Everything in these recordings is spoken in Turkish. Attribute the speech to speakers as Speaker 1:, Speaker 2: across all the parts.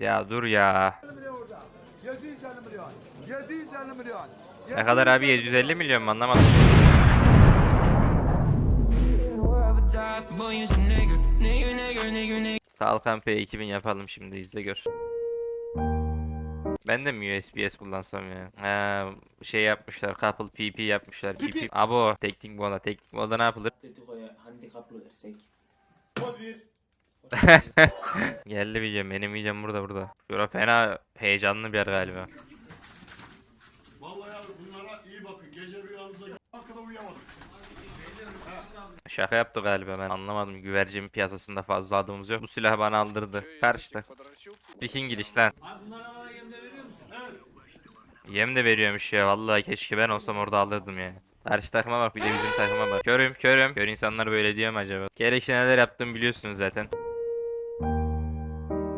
Speaker 1: Ya dur ya.
Speaker 2: 750 milyon. 750 milyon.
Speaker 1: Ne kadar abi 750 milyon mu anlamadım. Falcon P 2000 yapalım şimdi izle gör. Ben de mi USBS kullansam ya? Ha, şey yapmışlar, couple PP yapmışlar. PP. Abo, teknik moda, teknik moda ne yapılır?
Speaker 3: Dedikoya handikaplı dersek.
Speaker 1: Geldi videom, benim videom burada burada. Şura fena heyecanlı bir yer galiba.
Speaker 4: Vallahi abi bunlara iyi bakın. Gece rüyanıza arkada uyuyamadım.
Speaker 1: Şaka yaptı galiba ben anlamadım. Güvercin piyasasında fazla adımız yok. Bu silah bana aldırdı. Karşıda. Viking gidiş lan.
Speaker 3: Abi bunlara bana yem de veriyor musun?
Speaker 1: Yem de veriyormuş ya vallahi keşke ben olsam orada alırdım ya. Karşı takıma bak bir de bizim takıma bak. Körüm körüm. Kör insanlar böyle diyor mu acaba? Gerekli neler yaptığımı biliyorsunuz zaten.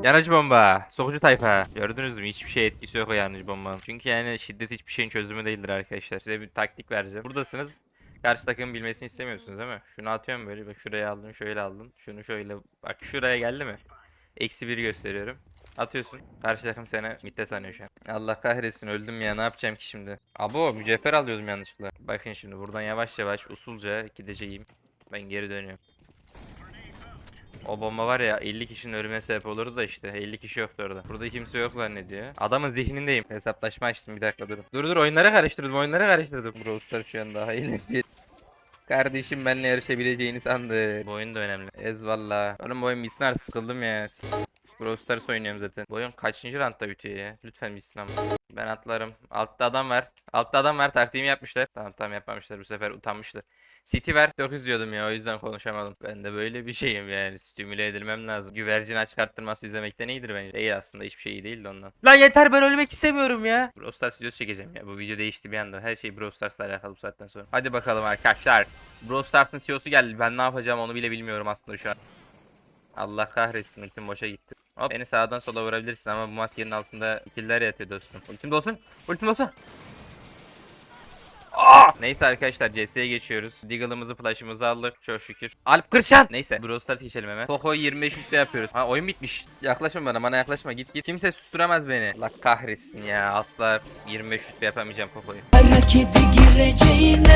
Speaker 1: Yanıcı bomba. Sokucu tayfa. Gördünüz mü? Hiçbir şey etkisi yok o yanıcı bombanın. Çünkü yani şiddet hiçbir şeyin çözümü değildir arkadaşlar. Size bir taktik vereceğim. Buradasınız. Karşı takımın bilmesini istemiyorsunuz değil mi? Şunu atıyorum böyle. Bak şuraya aldın, şöyle aldın. Şunu şöyle. Bak şuraya geldi mi? Eksi bir gösteriyorum. Atıyorsun. Karşı takım seni mitte sanıyor şu an. Allah kahretsin öldüm ya ne yapacağım ki şimdi? Abo mücevher alıyordum yanlışlıkla. Bakın şimdi buradan yavaş yavaş usulca gideceğim. Ben geri dönüyorum. O bomba var ya 50 kişinin ölümüne sebep olurdu da işte 50 kişi yoktu orada. Burada kimse yok zannediyor. Adamın zihnindeyim. Hesaplaşma açtım bir dakika durun. Dur dur oyunlara karıştırdım oyunlara karıştırdım. Brawl Stars şu an daha iyi. Kardeşim benimle yarışabileceğini sandı. Bu oyun da önemli. Ezvallah. Oğlum bu oyun bitsin artık sıkıldım ya. Brawl Stars oynuyorum zaten. Bu oyun kaçıncı roundda bitiyor ya? Lütfen bitsin ama. Ben atlarım. Altta adam var. Altta adam var. Taktiğimi yapmışlar. Tamam tamam yapmamışlar. Bu sefer utanmışlar. City ver. Çok izliyordum ya. O yüzden konuşamadım. Ben de böyle bir şeyim yani. Stimüle edilmem lazım. Güvercin aç karttırması izlemekten iyidir bence. Değil aslında. Hiçbir şey iyi değil de ondan. Lan yeter ben ölmek istemiyorum ya. Brawl Stars videosu çekeceğim ya. Bu video değişti bir anda. Her şey Brawl Stars'la alakalı bu saatten sonra. Hadi bakalım arkadaşlar. Brawl Stars'ın CEO'su geldi. Ben ne yapacağım onu bile bilmiyorum aslında şu an. Allah kahretsin ultim boşa gitti. Hop beni sağdan sola vurabilirsin ama bu maskenin altında ikililer yatıyor dostum. Ultim de olsun. Ultim de. Aa! Neyse arkadaşlar CS'ye geçiyoruz. Deagle'ımızı flash'ımızı aldık. Çok şükür. Alp Kırşan. Neyse Brawl Stars geçelim hemen. Poco 25 yükle yapıyoruz. Ha oyun bitmiş. Yaklaşma bana bana yaklaşma git git. Kimse susturamaz beni. Allah kahretsin ya. Asla 25 yükle yapamayacağım Poco'yu.
Speaker 5: Kara gireceğine